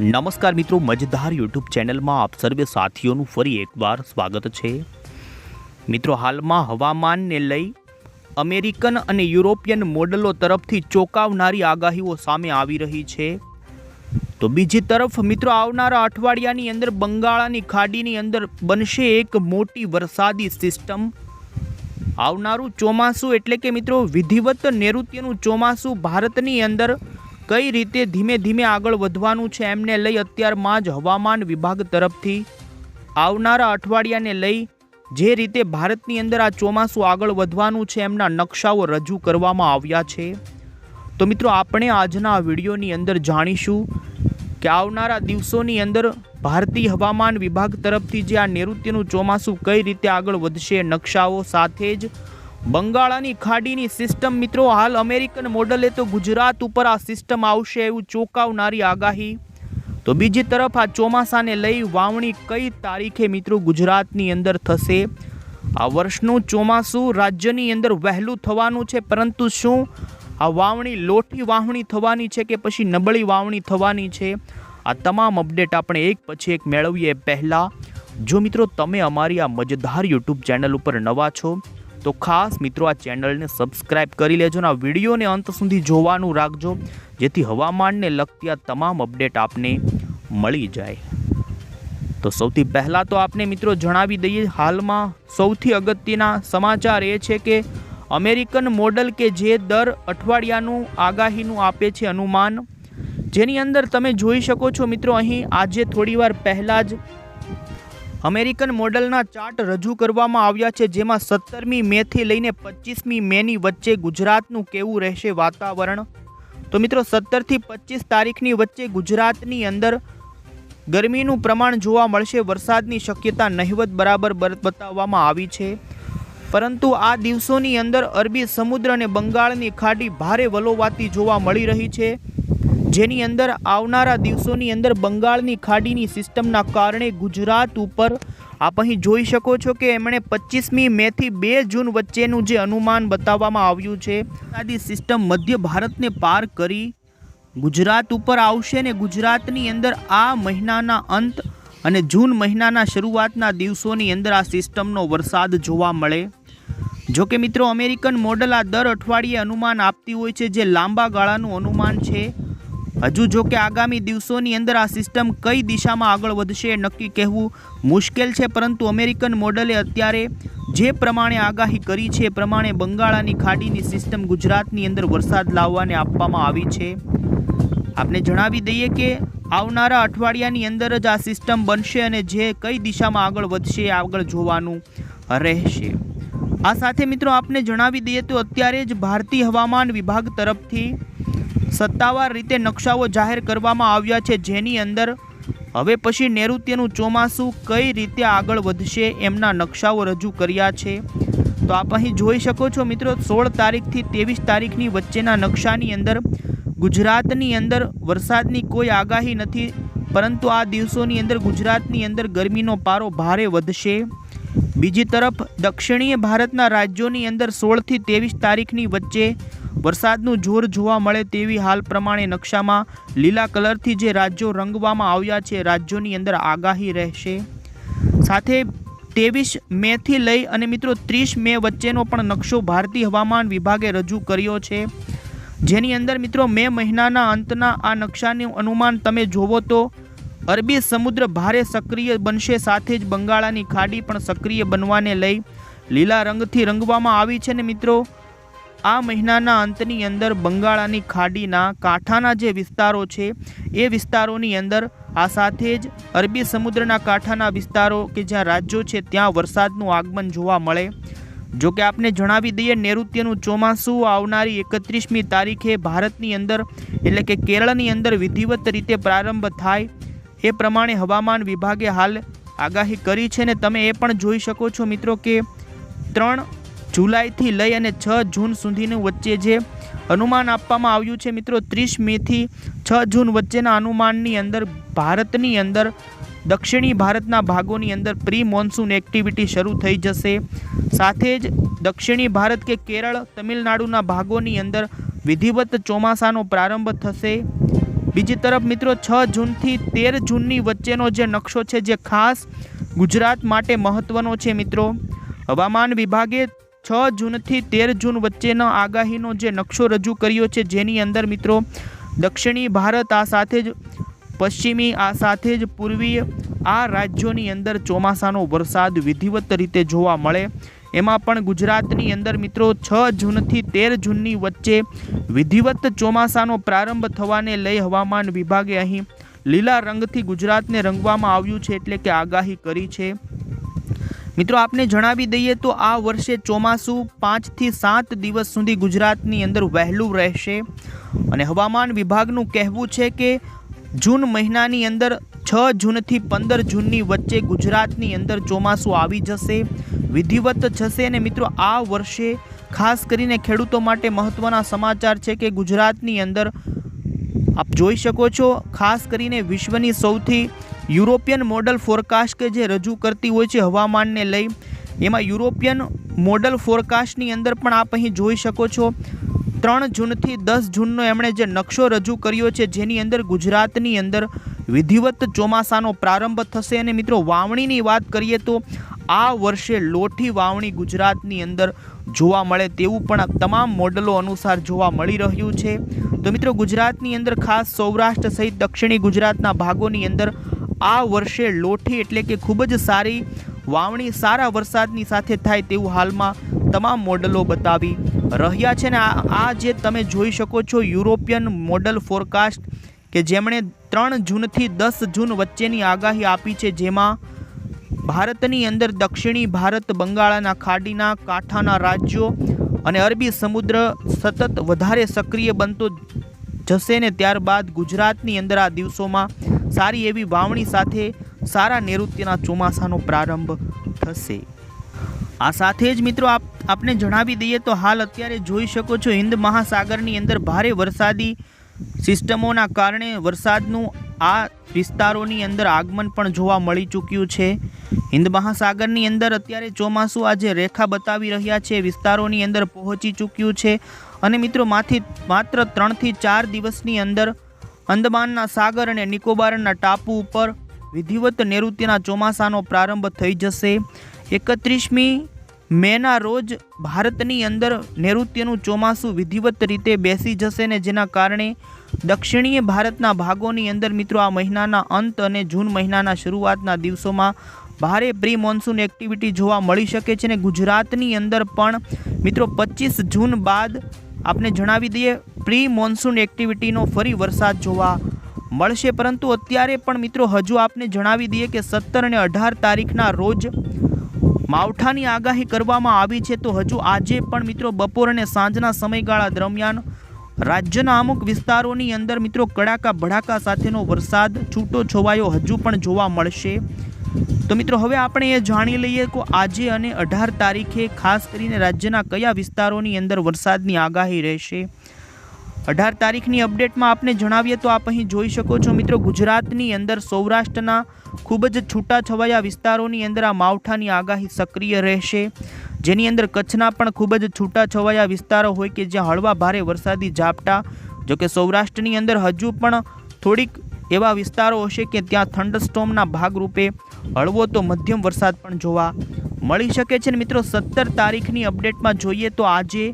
નમસ્કાર મિત્રો, મજેદાર યુટ્યુબ ચેનલમાં આપ સર્વે સાથીઓનું ફરી એકવાર સ્વાગત છે. મિત્રો, હાલમાં હવામાનને લઈ અમેરિકન અને યુરોપિયન મોડલો તરફથી ચોંકાવનારી આગાહીઓ સામે આવી રહી છે. તો બીજી તરફ, મિત્રો, આવનારા અઠવાડિયાની અંદર બંગાળાની ખાડીની અંદર બનશે એક મોટી વરસાદી સિસ્ટમ. આવનારું ચોમાસું એટલે કે મિત્રો, વિધિવત નૈઋત્યનું ચોમાસું ભારતની અંદર કઈ રીતે ધીમે ધીમે આગળ વધવાનું છે એમને લઈ અત્યારમાં જ હવામાન વિભાગ તરફથી આવનારા અઠવાડિયાને લઈ જે રીતે ભારતની અંદર આ ચોમાસું આગળ વધવાનું છે એમના નકશાઓ રજૂ કરવામાં આવ્યા છે. તો મિત્રો, આપણે આજના વિડીયોની અંદર જાણીશું કે આવનારા દિવસોની અંદર ભારતીય હવામાન વિભાગ તરફથી જે આ નૈઋત્યનું ચોમાસું કઈ રીતે આગળ વધશે, નકશાઓ સાથે જ બંગાળાની ખાડીની સિસ્ટમ મિત્રો, હાલ અમેરિકન મોડલે તો ગુજરાત ઉપર આ સિસ્ટમ આવશે એવું ચોંકાવનારી આગાહી. તો બીજી તરફ આ ચોમાસાને લઈ વાવણી કઈ તારીખે મિત્રો ગુજરાતની અંદર થશે? આ વર્ષનું ચોમાસું રાજ્યની અંદર વહેલું થવાનું છે, પરંતુ શું? આ વાવણી લોઠી વાવણી થવાની છે કે પછી નબળી વાવણી થવાની છે? આ તમામ અપડેટ આપણે એક પછી એક મેળવીએ પહેલાં. જો મિત્રો, તમે અમારી આ મજેદાર યુટ્યુબ ચેનલ ઉપર નવા છો તો ખાસ મિત્રો આ ચેનલને સબસ્ક્રાઇબ કરી લેજો અને આ વિડીયોને અંત સુધી જોવાનું રાખજો, જેથી હવામાનને લગતી આ તમામ અપડેટ આપને મળી જાય. તો સૌથી પહેલાં તો આપને મિત્રો જણાવી દઈએ, હાલમાં સૌથી અગત્યના સમાચાર એ છે કે અમેરિકન મોડલ કે જે દર અઠવાડિયાનું આગાહીનું આપે છે અનુમાન, જેની અંદર તમે જોઈ શકો છો મિત્રો અહીં આજે થોડીવાર પહેલાં જ અમેરિકન મોડલના ચાર્ટ રજૂ કરવામાં આવ્યા છે, જેમાં સત્તરમી મેથી લઈને પચીસમી મેની વચ્ચે ગુજરાતનું કેવું રહેશે વાતાવરણ? તો મિત્રો, સત્તરથી પચીસ તારીખની વચ્ચે ગુજરાતની અંદર ગરમીનું પ્રમાણ જોવા મળશે, વરસાદની શક્યતા નહિવત બરાબર બતાવવામાં આવી છે. પરંતુ આ દિવસોની અંદર અરબી સમુદ્ર અને બંગાળની ખાડી ભારે વલોવાતી જોવા મળી રહી છે. જેની અંદર આવનારા દિવસોની અંદર બંગાળની ખાડીની સિસ્ટમના કારણે ગુજરાત ઉપર આપ અહીં જોઈ શકો છો કે એમણે પચીસમી મેથી બે જૂન વચ્ચેનું જે અનુમાન બતાવવામાં આવ્યું છે, આદિ સિસ્ટમ મધ્ય ભારતને પાર કરી ગુજરાત ઉપર આવશે ને ગુજરાતની અંદર આ મહિનાના અંત અને જૂન મહિનાના શરૂઆતના દિવસોની અંદર આ સિસ્ટમનો વરસાદ જોવા મળે. જો કે મિત્રો અમેરિકન મોડલ આ દર અઠવાડિયે અનુમાન આપતી હોય છે, જે લાંબા ગાળાનું અનુમાન છે. હજુ જો કે આગામી દિવસોની અંદર આ સિસ્ટમ કઈ દિશામાં આગળ વધશે નક્કી કહેવું મુશ્કેલ છે, પરંતુ અમેરિકન મોડલે અત્યારે જે પ્રમાણે આગાહી કરી છે, એ પ્રમાણે બંગાળાની ખાડીની સિસ્ટમ ગુજરાતની અંદર વરસાદ લાવવાને આપવામાં આવી છે. આપને જણાવી દઈએ કે આવનારા અઠવાડિયાની અંદર જ આ સિસ્ટમ બનશે અને જે કઈ દિશામાં આગળ વધશે આગળ જોવાનું રહેશે. આ સાથે મિત્રો આપને જણાવી દઈએ તો અત્યારે જ ભારતીય હવામાન વિભાગ તરફથી સત્તાવાર રીતે નકશાઓ જાહેર કરવામાં આવ્યા છે જેની અંદર હવે પછી નૈઋત્યનું ચોમાસું કઈ રીતે આગળ વધશે એમના નકશાઓ રજૂ કર્યા છે. તો આપ અહીં જોઈ શકો છો મિત્રો, સોળ તારીખથી ત્રેવીસ તારીખની વચ્ચેના નકશાની અંદર ગુજરાતની અંદર વરસાદની કોઈ આગાહી નથી, પરંતુ આ દિવસોની અંદર ગુજરાતની અંદર ગરમીનો પારો ભારે વધશે. બીજી તરફ દક્ષિણીય ભારતના રાજ્યોની અંદર સોળથી ત્રેવીસ તારીખની વચ્ચે વરસાદનું જોર જોવા મળે તેવી હાલ પ્રમાણે નકશામાં લીલા કલરથી જે રાજ્યો રંગવામાં આવ્યા છે, રાજ્યોની અંદર આગાહી રહેશે. સાથે ત્રેવીસ મેથી લઈ અને મિત્રો ત્રીસ મે વચ્ચેનો પણ નકશો ભારતીય હવામાન વિભાગે રજૂ કર્યો છે. જેની અંદર મિત્રો મે મહિનાના અંતના આ નકશાનું અનુમાન તમે જોવો તો અરબી સમુદ્ર ભારે સક્રિય બનશે, સાથે જ બંગાળાની ખાડી પણ સક્રિય બનવાને લઈ લીલા રંગથી રંગવામાં આવી છે ને મિત્રો. આ મહિનાના અંતની અંદર બંગાળાની ખાડીના કાંઠાના જે વિસ્તારો છે, એ વિસ્તારોની અંદર આ સાથે જ અરબી સમુદ્રના કાંઠાના વિસ્તારો કે જ્યાં રાજ્યો છે, ત્યાં વરસાદનું આગમન જોવા મળે. જો કે આપને જણાવી દઈએ, નૈઋત્યનું ચોમાસું આવનારી એકત્રીસમી તારીખે ભારતની અંદર, એટલે કે કેરળની અંદર વિધિવત રીતે પ્રારંભ થાય. એ પ્રમાણે હવામાન વિભાગે હાલ આગાહી કરી છે ને તમે એ પણ જોઈ શકો છો મિત્રો કે ત્રણ જુલાઈથી લઈ અને છ જૂન સુધીનું વચ્ચે જે અનુમાન આપવામાં આવ્યું છે મિત્રો, ત્રીસ મેથી છ જૂન વચ્ચેના અનુમાનની અંદર ભારતની અંદર, દક્ષિણી ભારતના ભાગોની અંદર પ્રી મોન્સૂન એક્ટિવિટી શરૂ થઈ જશે. સાથે જ દક્ષિણી ભારત કે કેરળ, તમિલનાડુના ભાગોની અંદર વિધિવત ચોમાસાનો પ્રારંભ થશે. બીજી તરફ મિત્રો, છ જૂનથી તેર જૂનની વચ્ચેનો જે નકશો છે, જે ખાસ ગુજરાત માટે મહત્વનો છે મિત્રો. હવામાન વિભાગે છ જૂનથી તેર જૂન વચ્ચેનો આગાહીનો જે નકશો રજૂ કર્યો છે, જેની અંદર મિત્રો દક્ષિણી ભારત આ સાથે જ, પશ્ચિમી આ સાથે જ, પૂર્વીય આ રાજ્યોની અંદર ચોમાસાનો વરસાદ વિધિવત રીતે જોવા મળે. એમાં પણ ગુજરાતની અંદર મિત્રો છ જૂનથી તેર જૂનની વચ્ચે વિધિવત ચોમાસાનો પ્રારંભ થવાને લઈ હવામાન વિભાગે અહીં લીલા રંગથી ગુજરાતને રંગવામાં આવ્યું છે, એટલે કે આગાહી કરી છે. મિત્રો, આપને જણાવી દઈએ તો આ વર્ષે ચોમાસું પાંચથી સાત દિવસ સુધી ગુજરાતની અંદર વહેલું રહેશે. અને હવામાન વિભાગનું કહેવું છે કે જૂન મહિનાની અંદર છ જૂનથી પંદર જૂનની વચ્ચે ગુજરાતની અંદર ચોમાસું આવી જશે, વિધિવત જશે. અને મિત્રો, આ વર્ષે ખાસ કરીને ખેડૂતો માટે મહત્ત્વના સમાચાર છે કે ગુજરાતની અંદર આપ જોઈ શકો છો, ખાસ કરીને વિશ્વની સૌથી યુરોપિયન મોડલ ફોરકાસ્ટ કે જે રજૂ કરતી હોય છે હવામાનને લઈ, એમાં યુરોપિયન મોડલ ફોરકાસ્ટની અંદર પણ આપ અહીં જોઈ શકો છો, ત્રણ જૂનથી દસ જૂનનો એમણે જે નકશો રજૂ કર્યો છે, જેની અંદર ગુજરાતની અંદર વિધિવત ચોમાસાનો પ્રારંભ થશે. અને મિત્રો, વાવણીની વાત કરીએ તો આ વર્ષે લોઠી વાવણી ગુજરાતની અંદર જોવા મળે તેવું પણ તમામ મોડલો અનુસાર જોવા મળી રહ્યું છે. તો મિત્રો ગુજરાતની અંદર ખાસ સૌરાષ્ટ્ર સહિત દક્ષિણી ગુજરાતના ભાગોની અંદર આ વર્ષે લોઠી એટલે કે ખૂબ જ સારી વાવણી, સારા વરસાદની સાથે થાય તેવું હાલમાં તમામ મોડલો બતાવી રહ્યા છે ને આ જે તમે જોઈ શકો છો યુરોપિયન મોડલ ફોરકાસ્ટ કે જેમણે ત્રણ જૂનથી દસ જૂન વચ્ચેની આગાહી આપી છે જેમાં ભારતની અંદર દક્ષિણી ભારત, બંગાળાના ખાડીના, કાંઠાના રાજ્યો અને અરબી સમુદ્ર સતત વધારે સક્રિય બનતો જશે ને ત્યારબાદ ગુજરાતની અંદર આ દિવસોમાં સારી એવી વાવણી સાથે સારા નૈઋત્યના ચોમાસાનો પ્રારંભ થશે. આ સાથે જ મિત્રો આપ, આપને જણાવી દઈએ તો હાલ અત્યારે જોઈ શકો છો હિન્દ મહાસાગરની અંદર ભારે વરસાદી સિસ્ટમોના કારણે વરસાદનું આ વિસ્તારોની અંદર આગમન પણ જોવા મળી ચૂક્યું છે. હિન્દ મહાસાગરની અંદર અત્યારે ચોમાસું આજે રેખા બતાવી રહ્યા છે, વિસ્તારોની અંદર પહોંચી ચૂક્યું છે. અને મિત્રો માથી માત્ર ત્રણથી ચાર દિવસની અંદર અંદમાનના સાગર અને નિકોબારના ટાપુ ઉપર વિધિવત નૈઋત્યના ચોમાસાનો પ્રારંભ થઈ જશે. એકત્રીસમી મેના રોજ ભારતની અંદર નૈઋત્યનું ચોમાસું વિધિવત રીતે બેસી જશે ને જેના કારણે દક્ષિણીય ભારતના ભાગોની અંદર મિત્રો આ મહિનાના અંત અને જૂન મહિનાના શરૂઆતના દિવસોમાં ભારે પ્રી મોન્સૂન એક્ટિવિટી જોવા મળી શકે છે ને ગુજરાતની અંદર પણ મિત્રો પચીસ જૂન બાદ આપને જણાવી દઈએ પ્રી મોન્સૂન એક્ટિવિટીનો ફરી વરસાદ જોવા મળશે. પરંતુ અત્યારે પણ મિત્રો હજુ આપને જણાવી દઈએ કે સત્તર અને અઢાર તારીખના રોજ માવઠાની આગાહી કરવામાં આવી છે. તો હજુ આજે પણ મિત્રો બપોર અને સાંજના સમયગાળા દરમિયાન રાજ્યના અમુક વિસ્તારોની અંદર મિત્રો કડાકા ભડાકા સાથેનો વરસાદ, છૂટો છવાયો હજુ પણ જોવા મળશે. તો મિત્રો, હવે આપણે એ જાણી લઈએ કે આજે અને અઢાર તારીખે ખાસ કરીને રાજ્યના કયા વિસ્તારોની અંદર વરસાદની આગાહી રહેશે. અઢાર તારીખની અપડેટમાં આપને જણાવીએ તો આપ અહીં જોઈ શકો છો મિત્રો, ગુજરાતની અંદર સૌરાષ્ટ્રના ખૂબ જ છૂટાછવાયા વિસ્તારોની અંદર આ માવઠાની આગાહી સક્રિય રહેશે. જેની અંદર કચ્છના પણ ખૂબ જ છૂટાછવાયા વિસ્તારો હોય કે જ્યાં હળવા ભારે વરસાદી ઝાપટા જોકે સૌરાષ્ટ્રની અંદર હજુ પણ થોડીક એવા વિસ્તારો હશે કે ત્યાં થંડસ્ટોમના ભાગરૂપે હળવો તો મધ્યમ વરસાદ પણ જોવા મળી શકે છે મિત્રો, સત્તર તારીખની અપડેટમાં જોઈએ તો આજે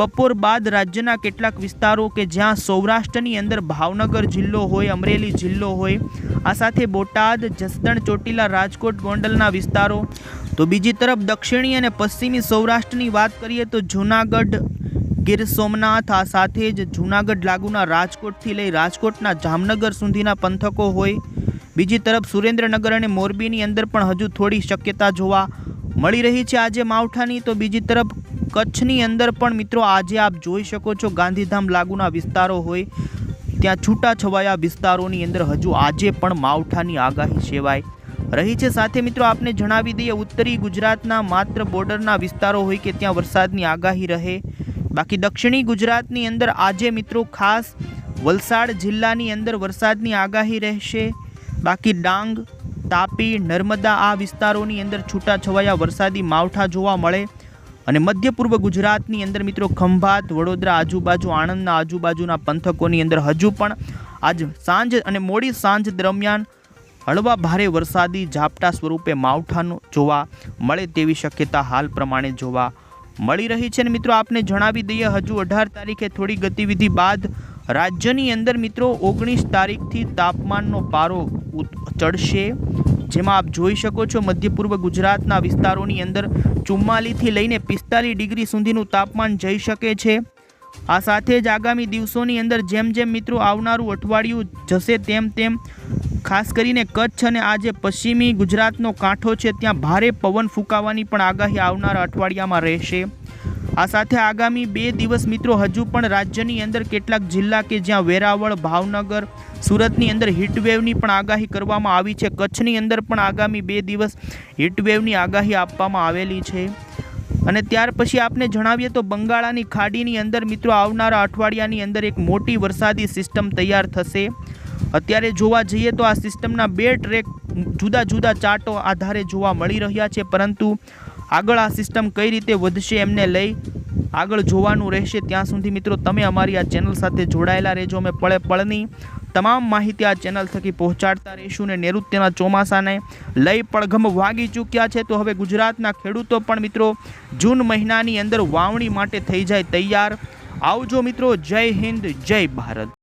બપોર બાદ રાજ્યના કેટલાક વિસ્તારો કે જ્યાં સૌરાષ્ટ્રની અંદર ભાવનગર જિલ્લો હોય, અમરેલી જિલ્લો હોય, આ સાથે બોટાદ, જસદણ, ચોટીલા, રાજકોટ ગોંડલના વિસ્તારો. તો બીજી તરફ દક્ષિણી અને પશ્ચિમી સૌરાષ્ટ્રની વાત કરીએ તો જૂનાગઢ, ગીર સોમનાથ, આ સાથે જ જૂનાગઢ લાગુના રાજકોટથી લઈ રાજકોટના જામનગર સુધીના પંથકો હોય બીજી તરફ સુરેન્દ્રનગર અને મોરબીની અંદર પણ હજુ થોડી શક્યતા જોવા મળી રહી છે આજે માવઠાની. તો બીજી તરફ કચ્છની અંદર પણ મિત્રો આજે આપ જોઈ શકો છો ગાંધીધામ લાગુના વિસ્તારો હોય, ત્યાં છૂટા છવાયા વિસ્તારોની અંદર હજુ આજે પણ માવઠાની આગાહી સેવાય રહી છે. સાથે મિત્રો આપને જણાવી દઈએ, ઉત્તરી ગુજરાતના માત્ર બોર્ડરના વિસ્તારો હોય કે ત્યાં વરસાદની આગાહી રહે. બાકી દક્ષિણી ગુજરાતની અંદર આજે મિત્રો ખાસ વલસાડ જિલ્લાની અંદર વરસાદની આગાહી રહેશે. બાકી ડાંગ, તાપી, નર્મદા આ વિસ્તારોની અંદર છૂટાછવાયા વરસાદી માવઠા જોવા મળે અને મધ્ય પૂર્વ ગુજરાતની અંદર મિત્રો ખંભાત, વડોદરા આજુબાજુ, આણંદના આજુબાજુના પંથકોની અંદર હજુ પણ આજ સાંજ અને મોડી સાંજ દરમિયાન હળવા ભારે વરસાદી ઝાપટા સ્વરૂપે માવઠાનો જોવા મળે તેવી શક્યતા હાલ પ્રમાણે જોવા મળી રહી છે. અને મિત્રો આપને જણાવી દઈએ, હજુ અઢાર તારીખે થોડી ગતિવિધિ બાદ રાજ્યની અંદર મિત્રો ઓગણીસ તારીખથી તાપમાનનો પારો ચડશે. જેમાં આપ જોઈ શકો છો મધ્ય પૂર્વ ગુજરાતના વિસ્તારોની અંદર ચુમ્માલીસથી લઈને પિસ્તાલીસ ડિગ્રી સુધીનું તાપમાન જઈ શકે છે. આ સાથે જ આગામી દિવસોની અંદર જેમ જેમ મિત્રો આવનારું અઠવાડિયું જશે તેમ તેમ ખાસ કરીને કચ્છ અને આ જે પશ્ચિમી ગુજરાતનો કાંઠો છે, ત્યાં ભારે પવન ફૂંકાવાની પણ આગાહી આવનારા અઠવાડિયામાં રહેશે. આ સાથે આગામી બે દિવસ મિત્રો હજુ પણ રાજ્યની અંદર કેટલાક જિલ્લા કે જ્યાં વેરાવળ, ભાવનગર, સુરતની અંદર હીટવેવની પણ આગાહી કરવામાં આવી છે. કચ્છની અંદર પણ આગામી બે દિવસ હીટવેવની આગાહી આપવામાં આવેલી છે. અને ત્યાર પછી આપને જણાવીએ તો બંગાળાની ખાડીની અંદર મિત્રો આવનારા અઠવાડિયાની અંદર એક મોટી વરસાદી સિસ્ટમ તૈયાર થશે. અત્યારે જોવા જઈએ તો આ સિસ્ટમના બે ટ્રેક જુદા જુદા ચાર્ટો આધારે જોવા મળી રહ્યા છે. પરંતુ આગળ આ સિસ્ટમ કઈ રીતે વધશે એમને લઈ આગળ જોવાનું રહેશે. ત્યાં સુધી મિત્રો તમે અમારી આ ચેનલ સાથે જોડાયેલા રહેજો. અમે પળે પળની તમામ માહિતી આ ચેનલ થકી પહોંચાડતા રહીશું ને નૈઋત્યના ચોમાસાને લઈ પડઘમ વાગી ચૂક્યા છે. તો હવે ગુજરાતના ખેડૂતો પણ મિત્રો જૂન મહિનાની અંદર વાવણી માટે થઈ જાય તૈયાર. આવજો મિત્રો. જય હિન્દ, જય ભારત.